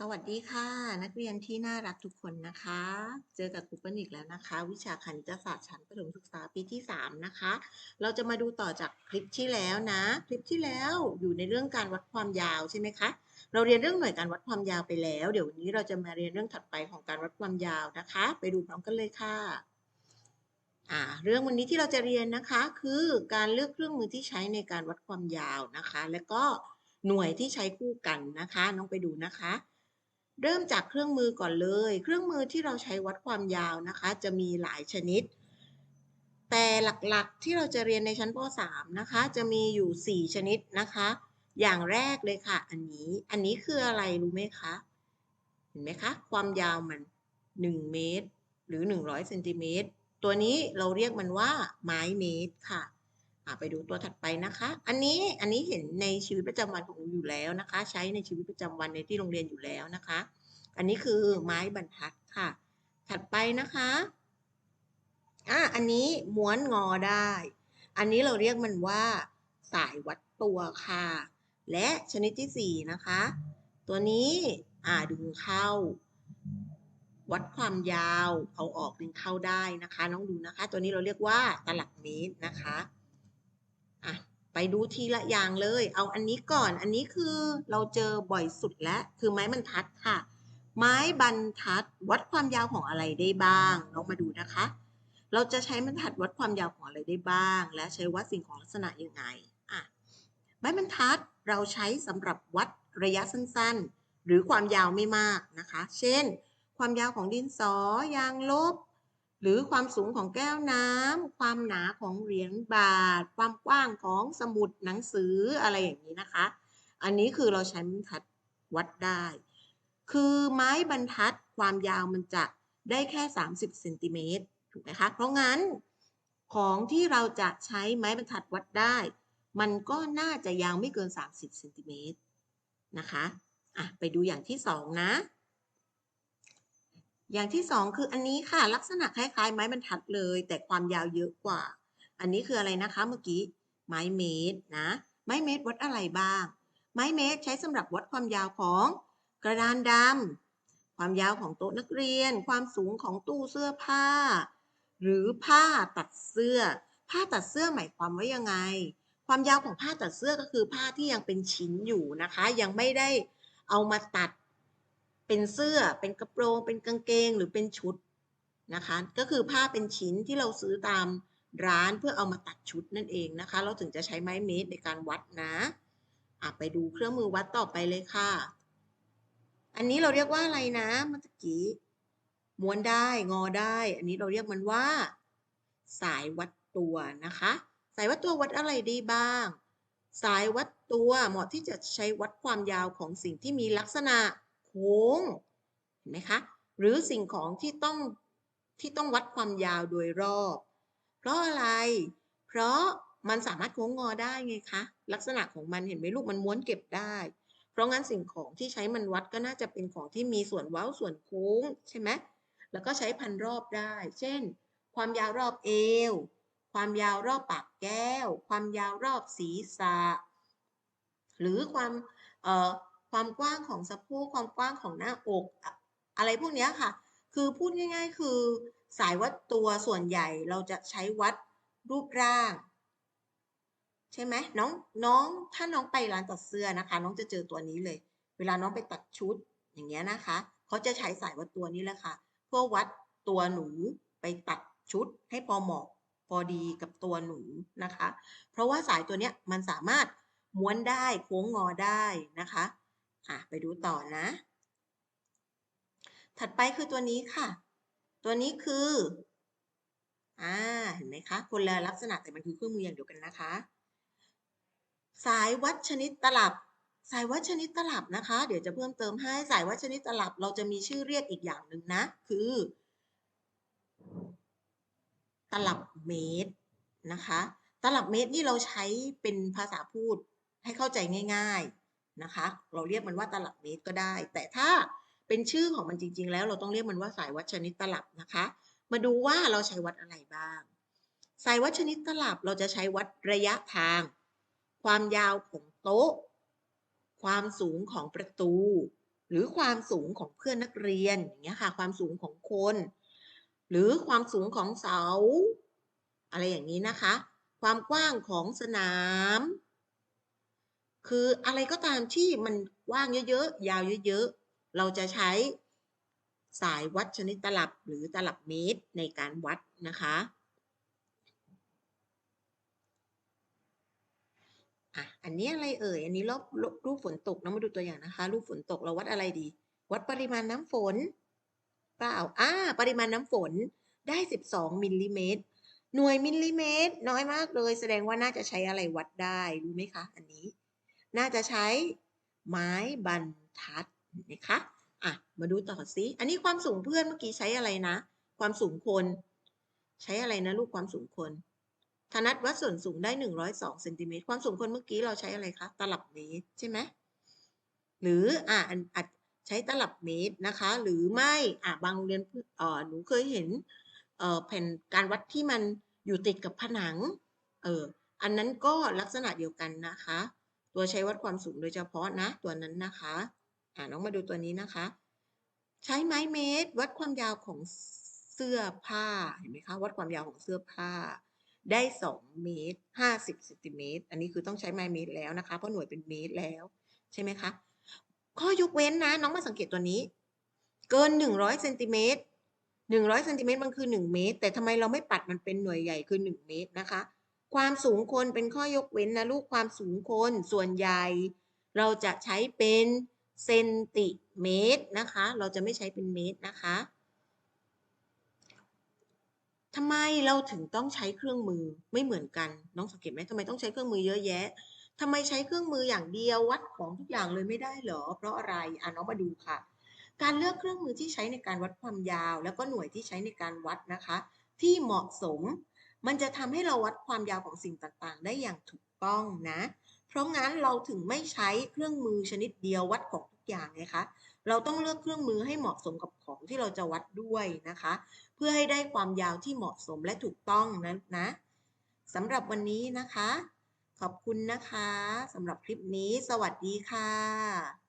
สวัสดีค่ะ นักเรียนที่น่ารักทุกคนนะคะ เจอกับครูเปิ้ลอีกแล้วนะคะ วิชาคณิตศาสตร์ชั้นประถมศึกษาปีที่ 3 นะคะ เราจะมาดูต่อจากคลิปที่แล้วนะ คลิปที่แล้วอยู่ในเรื่องการวัดความยาวใช่ไหมคะ เราเรียนเรื่องหน่วยการวัดความยาวไปแล้ว เดี๋ยววันนี้เราจะมาเรียนเรื่องถัดไปของการวัดความยาวนะคะ ไปดูพร้อมกันเลยค่ะอ่าเรื่องวันนี้ที่เราจะเรียนนะคะคือการเลือกเครื่องมือที่ใช้ในการวัดความยาวนะคะ และก็หน่วยที่ใช้คู่กันนะคะน้องไปดูนะคะ เริ่มจากเครื่องมือก่อนเลย เครื่องมือที่เราใช้วัดความยาวนะคะ จะมีหลายชนิด แต่หลักๆที่เราจะเรียนในชั้นป .3 นะคะ จะมีอยู่ 4 ชนิดนะคะ อย่างแรกเลยค่ะ อันนี้ อันนี้คืออะไรรู้ไหมคะ เห็นไหมคะ ความยาวมัน 1 เมตร หรือ 100เซนติเมตร ตัวนี้เราเรียกมันว่าไม้เมตรค่ะอะ ไปดูตัวถัดไปนะคะ อันนี้อันนี้เห็นในชีวิตประจำวันของหนูอยู่แล้วนะคะ ใช้ในชีวิตประจำวันในที่โรงเรียนอยู่แล้วนะคะ อันนี้คือไม้บรรทัดค่ะ ถัดไปนะคะอะอันนี้ม้วนงอได้ อันนี้เราเรียกมันว่า สายวัดตัวค่ะ และชนิดที่สี่นะคะ ตัวนี้อ่าดึงเข้า วัดความยาวเอาออกดึงเข้าได้นะคะ น้องดูนะคะ ตัวนี้เราเรียกว่าตลับเมตรนะคะ ไปดูทีละอย่างเลย เอาอันนี้ก่อน อันนี้คือเราเจอบ่อยสุดแล้ว คือไม้บรรทัดค่ะ ไม้บรรทัดวัดความยาวของอะไรได้บ้างลองมาดูนะคะ เราจะใช้บรรทัดวัดความยาวของอะไรได้บ้าง และใช้วัดสิ่งของลักษณะยังไงอะไม้บรรทัดเราใช้สำหรับวัดระยะสั้นๆ หรือความยาวไม่มากนะคะ เช่น ความยาวของดินสอ ยางลบ หรือความสูงของแก้วน้ำ ความหนาของเหรียญบาท ความกว้างของสมุดหนังสืออะไรอย่างนี้นะคะ อันนี้คือเราใช้บรรทัดวัดได้ คือไม้บรรทัดความยาวมันจะได้แค่ 30เซนติเมตรถูกไหมคะ เพราะงั้นของที่เราจะใช้ไม้บรรทัดวัดได้ มันก็น่าจะยาวไม่เกิน 30เซนติเมตรนะคะ อะ ไปดูอย่างที่สองนะ อย่างที่สองคืออันนี้ค่ะลักษณะคล้ายๆ ไม้บรรทัดเลย แต่ความยาวเยอะกว่า อันนี้คืออะไรนะคะเมื่อกี้ไม้เมตรนะ ไม้เมตรวัดอะไรบ้าง ไม้เมตรใช้สำหรับวัดความยาวของกระดานดำความยาวของโต๊ะนักเรียน ความสูงของตู้เสื้อผ้า หรือผ้าตัดเสื้อ ผ้าตัดเสื้อหมายความว่ายังไง ความยาวของผ้าตัดเสื้อก็คือผ้าที่ยังเป็นชิ้นอยู่นะคะ ยังไม่ได้เอามาตัด เป็นเสื้อเป็นกระโปรง เป็นกางเกงหรือเป็นชุดนะคะ ก็คือผ้าเป็นชิ้นที่เราซื้อตามร้านเพื่อเอามาตัดชุดนั่นเองนะคะ เราถึงจะใช้ไม้เมตรในการวัดนะอะไปดูเครื่องมือวัดต่อไปเลยค่ะ อันนี้เราเรียกว่าอะไรนะเมื่อกี้ม้วนได้งอได้ อันนี้เราเรียกมันว่า สายวัดตัวนะคะ สายวัดตัววัดอะไรได้บ้าง สายวัดตัวเหมาะที่จะใช้วัดความยาวของสิ่งที่มีลักษณะ ค้งเห็นไหมคะหรือสิ่งของที่ต้องที่ต้องวัดความยาวโดยรอบ เพราะอะไร เพราะมันสามารถโค้งงอได้ไงคะ ลักษณะของมันเห็นไหมลูกมันม้วนเก็บได้ เพราะงั้นสิ่งของที่ใช้มันวัดก็น่าจะเป็นของที่มีส่วนเว้าส่วนโค้งใช่ไหมแล้วก็ใช้พันรอบได้ เช่น ความยาวรอบเอว ความยาวรอบปากแก้ว ความยาวรอบศีรษะ หรือความเอ่อ ความกว้างของสะโพกความกว้างของหน้าอก อะไรพวกนี้ค่ะ คือพูดง่าย ๆ คือสายวัดตัวส่วนใหญ่เราจะใช้วัดรูปร่าง ใช่ไหมน้องน้องถ้าน้องไปร้านตัดเสื้อนะคะ น้องจะเจอตัวนี้เลย เวลาน้องไปตัดชุดอย่างเงี้ยนะคะเขาจะใช้สายวัดตัวนี้แหละค่ะ เพื่อวัดตัวหนูไปตัดชุดให้พอเหมาะพอดีกับตัวหนูนะคะ เพราะว่าสายตัวเนี้ยมันสามารถม้วนได้โค้งงอได้นะคะ อะไปดูต่อนะ ถัดไปคือตัวนี้ค่ะ ตัวนี้คือ อ่า เห็นไหมคะ คนละลักษณะแต่มันคือเครื่องมืออย่างเดียวกันนะคะ สายวัดชนิดตลับ สายวัดชนิดตลับนะคะ เดี๋ยวจะเพิ่มเติมให้ สายวัดชนิดตลับ เราจะมีชื่อเรียกอีกอย่างหนึ่งนะ คือ ตลับเมตรนะคะ ตลับเมตรนี่เราใช้เป็นภาษาพูดให้เข้าใจง่าย ๆ นะคะ เราเรียกมันว่าตลับเมตรก็ได้ แต่ถ้าเป็นชื่อของมันจริง ๆ แล้วเราต้องเรียกมันว่าสายวัดชนิดตลับนะคะ มาดูว่าเราใช้วัดอะไรบ้าง สายวัดชนิดตลับเราจะใช้วัดระยะทาง ความยาวของโต๊ะ ความสูงของประตู หรือความสูงของเพื่อนนักเรียนอย่างเงี้ยค่ะ ความสูงของคน หรือความสูงของเสา อะไรอย่างนี้นะคะ ความกว้างของสนาม คืออะไรก็ตามที่มันว้างเยอะๆ ยาวเยอะๆ เราจะใช้สายวัดชนิดตลับหรือตลับเมตรในการวัดนะคะอะอันนี้อะไรเอ่ย อันนี้รูปรูปฝนตกนะมาดูตัวอย่างนะคะ รูปฝนตกเราวัดอะไรดี วัดปริมาณน้ำฝน เปล่าอ่าปริมาณน้ำฝนได้ 12 มิลลิเมตร หน่วยมิลลิเมตร น้อยมากเลย แสดงว่าน่าจะใช้อะไรวัดได้ รู้ไหมคะ อันนี้ น่าจะใช้ไม้บรรทัดนะคะอะมาดูต่อสิอันนี้ความสูงเพื่อนเมื่อกี้ใช้อะไรนะ ความสูงคน ใช้อะไรนะลูกความสูงคนธนัดวัดส่วนสูงได้ 102เซนติเมตรความสูงคนเมื่อกี้เราใช้อะไรคะตลับเมตรใช่ไหมหรืออ่าอันอาจใช้ตลับเมตรนะคะ หรือไม่อ่าบางโรงเรียนเอ่อหนูเคยเห็นเอ่อแผ่นการวัดที่มันอยู่ติดกับผนังเอออันนั้นก็ลักษณะเดียวกันนะคะ ตัวใช้วัดความสูงโดยเฉพาะนะตัวนั้นนะคะอ่าน้องมาดูตัวนี้นะคะ ใช้ไม้เมตร วัดความยาวของเสื้อผ้าเห็นไหมคะวัดความยาวของเสื้อผ้า ได้ 2 เมตร 50เซนติเมตรอันนี้คือต้องใช้ไม้เมตรแล้วนะคะเพราะหน่วยเป็นเมตรแล้วใช่ไหมคะข้อยกเว้นนะ น้องมาสังเกตตัวนี้ เกิน 100เซนติเมตร100เซนติเมตรมันคือ 1 เมตร แต่ทำไมเราไม่ปัดมันเป็นหน่วยใหญ่คือ 1 เมตรนะคะ ความสูงคนเป็นข้อยกเว้นนะลูกความสูงคนส่วนใหญ่ เราจะใช้เป็นเซนติเมตรนะคะ เราจะไม่ใช้เป็นเมตรนะคะทำไมเราถึงต้องใช้เครื่องมือไม่เหมือนกัน น้องสังเกตไหมทำไมต้องใช้เครื่องมือเยอะแยะทำไมใช้เครื่องมืออย่างเดียววัดของทุกอย่างเลยไม่ได้เหรอ เพราะอะไรอะน้องมาดูค่ะ การเลือกเครื่องมือที่ใช้ในการวัดความยาว แล้วก็หน่วยที่ใช้ในการวัดนะคะ ที่เหมาะสม มันจะทำให้เราวัดความยาวของสิ่งต่างๆ ได้อย่างถูกต้องนะ เพราะงั้นเราถึงไม่ใช้เครื่องมือชนิดเดียววัดของทุกอย่างไงคะ เราต้องเลือกเครื่องมือให้เหมาะสมกับของที่เราจะวัดด้วยนะคะ เพื่อให้ได้ความยาวที่เหมาะสมและถูกต้องนะนะสำหรับวันนี้นะคะ ขอบคุณนะคะสำหรับคลิปนี้ สวัสดีค่ะ